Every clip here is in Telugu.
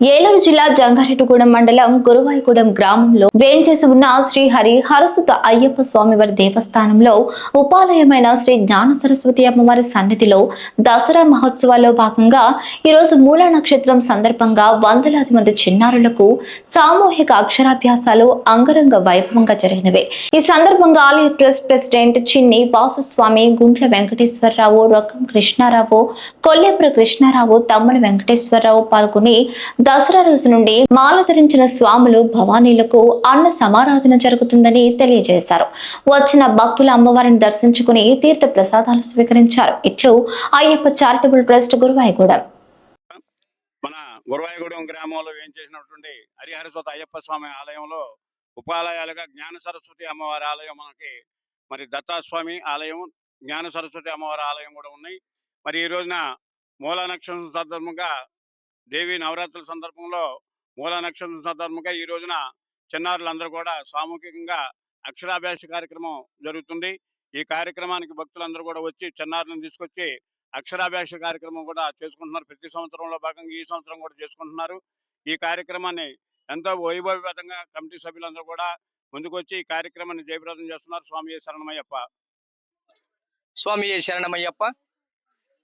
ఏలూరు జిల్లా జంగారెడ్డిగూడెం మండలం గురువాయిగూడెం గ్రామంలో వేంచేసి ఉన్న శ్రీ హరి హరసుత అయ్యప్ప స్వామివారి దేవస్థానంలో ఉపాలయమైన శ్రీ జ్ఞాన సరస్వతి అమ్మవారి సన్నిధిలో దసరా మహోత్సవాల్లో భాగంగా ఈరోజు మూల నక్షత్రం సందర్భంగా వందలాది మంది చిన్నారులకు సామూహిక అక్షరాభ్యాసాలు అంగరంగ వైభవంగా జరిగినవి. ఈ సందర్భంగా ఆలయ ట్రస్ట్ ప్రెసిడెంట్ చిన్ని వాసుస్వామి గుంట్ల వెంకటేశ్వరరావు రకం కృష్ణారావు కొల్లేపుర కృష్ణారావు తమ్మన వెంకటేశ్వరరావు పాల్గొని దసరా రోజు నుండి మాల ధరించిన స్వాములు భవానీలకు అన్న సమారాధన జరుగుతుందని తెలియజేశారు. వచ్చిన భక్తుల అమ్మవారిని దర్శించుకుని తీర్థ ప్రసాదాలు స్వీకరించారు. ఇట్లు అయ్యప్ప చారిటబుల్ ట్రస్ట్ గురువాయగూడెం. మన గురవాయగూడెం గ్రామంలో ఏం చేసినటువంటి హరిహరస్వత అయ్యప్ప స్వామి ఆలయంలో ఉపాలయాలుగా జ్ఞాన సరస్వతి అమ్మవారి ఆలయం మనకి మరి దత్తాస్వామి ఆలయం జ్ఞాన సరస్వతి అమ్మవారి ఆలయం కూడా ఉన్నాయి. మరి ఈ రోజున మూల నక్షత్రం సందర్భంగా దేవి నవరాత్రుల సందర్భంలో మూల నక్షత్రం సందర్భంగా ఈ రోజున చిన్నారులందరూ కూడా సామూహికంగా అక్షరాభ్యాస కార్యక్రమం జరుగుతుంది. ఈ కార్యక్రమానికి భక్తులందరూ కూడా వచ్చి చిన్నారులను తీసుకొచ్చి అక్షరాభ్యాస కార్యక్రమం కూడా చేసుకుంటున్నారు. ప్రతి సంవత్సరంలో భాగంగా ఈ సంవత్సరం కూడా చేసుకుంటున్నారు. ఈ కార్యక్రమాన్ని ఎంతో వైభవపేతంగా కమిటీ సభ్యులందరూ కూడా ముందుకొచ్చి ఈ కార్యక్రమాన్ని జయప్రదం చేస్తున్నారు. స్వామి శరణమయ్యప్ప. స్వామి శరణమయ్యప్ప.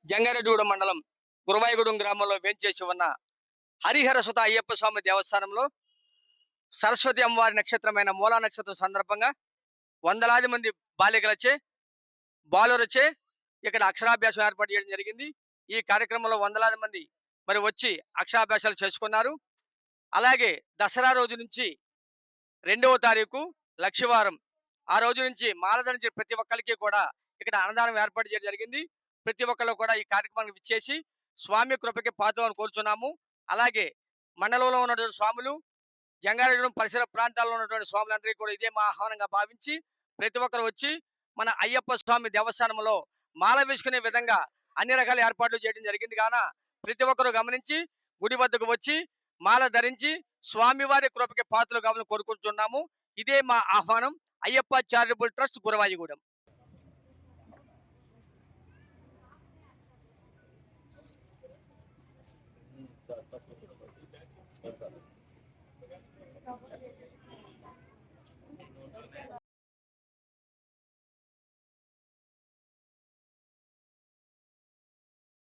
జంగారెడ్డిగూడెం మండలం గురవాయిగూడెం గ్రామంలో వేంచేసి ఉన్న హరిహర సుత అయ్యప్ప స్వామి దేవస్థానంలో సరస్వతి అమ్మవారి నక్షత్రమైన మూలా నక్షత్రం సందర్భంగా వందలాది మంది బాలికలచే బాలురచే ఇక్కడ అక్షరాభ్యాసం ఏర్పాటు చేయడం జరిగింది. ఈ కార్యక్రమంలో వందలాది మంది మరి వచ్చి అక్షరాభ్యాసాలు చేసుకున్నారు. అలాగే దసరా రోజు నుంచి రెండవ తారీఖు లక్షవారం ఆ రోజు నుంచి మాలధరించి ప్రతి ఒక్కరికి కూడా ఇక్కడ అన్నదానం ఏర్పాటు చేయడం జరిగింది. ప్రతి ఒక్కరు కూడా ఈ కార్యక్రమానికి విచ్చేసి స్వామి కృపకి పాత్రని కోరుచున్నాము. అలాగే మండలంలో ఉన్నటువంటి స్వాములు జంగారెడ్డి పరిసర ప్రాంతాల్లో ఉన్నటువంటి స్వాములందరికీ కూడా ఇదే మా ఆహ్వానంగా భావించి ప్రతి ఒక్కరు వచ్చి మన అయ్యప్ప స్వామి దేవస్థానంలో మాల వేసుకునే విధంగా అన్ని రకాల ఏర్పాట్లు చేయడం జరిగింది. కాన ప్రతి ఒక్కరు గమనించి గుడి వద్దకు వచ్చి మాల ధరించి స్వామివారి కృపకి పాత్రలు కావాలని కోరుకుంటున్నాము. ఇదే మా ఆహ్వానం. Ayyappa charitable trust Guravaigudem. Thank you.